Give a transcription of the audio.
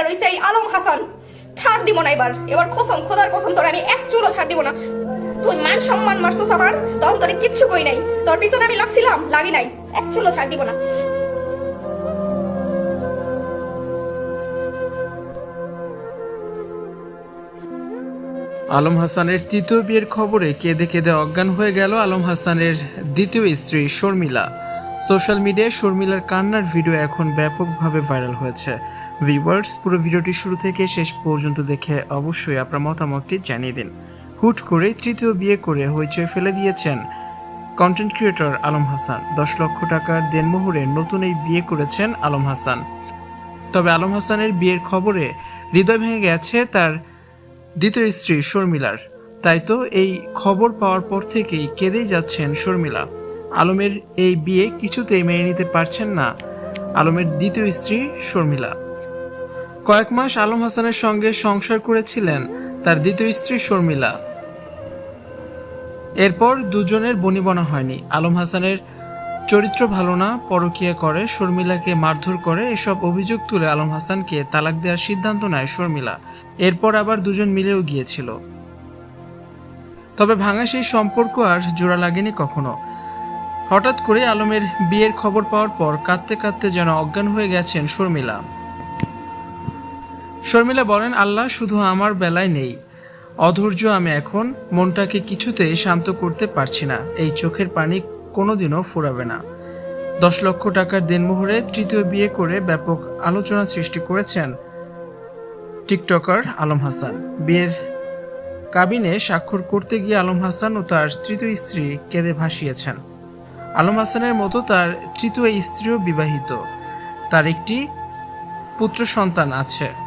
এটা এই আলম হাসান। ছাড় দিব না এবার। এবার কসম খোদার কসম, তোর আমি এক ছাড় দিব না। তুই মান সম্মান মারছস আমার, তখন কিচ্ছু কই নাই। তোর পিছনে আমি লাগছিলাম, লাগি নাই। এক ছাড় দিব না। আলম হাসানের তৃতীয় বিয়ের খবরে কেঁদে কেঁদে অজ্ঞান হয়ে গেল আলম হাসানের দ্বিতীয় স্ত্রী শর্মিলা। সোশ্যাল মিডিয়ায় শর্মিলার কান্নার ভিডিও এখন ব্যাপকভাবে ভাইরাল হয়েছে। ভিউয়ার্স পুরো ভিডিওটি শুরু থেকে শেষ পর্যন্ত দেখে অবশ্যই আপনার মতামতটি জানিয়ে দিন। হুট করে তৃতীয় বিয়ে করে হইচই ফেলে দিয়েছেন কন্টেন্ট ক্রিয়েটর আলম হাসান। দশ লক্ষ টাকার দেনমোহরে নতুন এই বিয়ে করেছেন আলম হাসান। তবে আলম হাসানের বিয়ের খবরে হৃদয় ভেঙে গেছে তার দ্বিতীয় স্ত্রী শর্মিলার। তাই তো এই খবর পাওয়ার পর থেকেই কেঁদেই যাচ্ছেন শর্মিলা। আলমের এই বিয়ে কিছুতেই মেনে নিতে পারছেন না আলমের দ্বিতীয় স্ত্রী শর্মিলা। কয়েক মাস আলম হাসানের সঙ্গে সংসার করেছিলেন তার দ্বিতীয় স্ত্রী শর্মিলা। এরপর দুজনের বনিবনা হয়নি। আলম হাসানের চরিত্র ভালো না, পরকীয়া করে, শর্মিলাকে মারধর করে, এসব অভিযোগ তুলে আলম হাসানকে তালাক দেওয়ার সিদ্ধান্ত নেয় শর্মিলা। এরপর আবার দুজন মিলেও গিয়েছিল। তবে ভাঙা সেই সম্পর্ক আর জোড়া লাগেনি কখনো। হঠাৎ করে আলমের বিয়ের খবর পাওয়ার পর কাঁদতে কাঁদতে যেন অজ্ঞান হয়ে গেছেন শর্মিলা। শর্মিলা বলেন, আল্লাহ শুধু আমার বেলায় নেই। অধৈর্য আমি এখন। মনটাকে কিছুতেই শান্ত করতে পারছি না। এই চোখের পানি কোনোদিনও ফুরাবে না। দশ লক্ষ টাকার দেনমোহরে তৃতীয় বিয়ে করে ব্যাপক আলোচনা সৃষ্টি করেছেন টিকটকার আলম হাসান। বিয়ের কাবিনে স্বাক্ষর করতে গিয়ে আলম হাসান ও তার তৃতীয় স্ত্রী কেঁদে ভাসিয়েছেন। আলম হাসানের মতো তার তৃতীয় স্ত্রীও বিবাহিত। তার একটি পুত্র সন্তান আছে।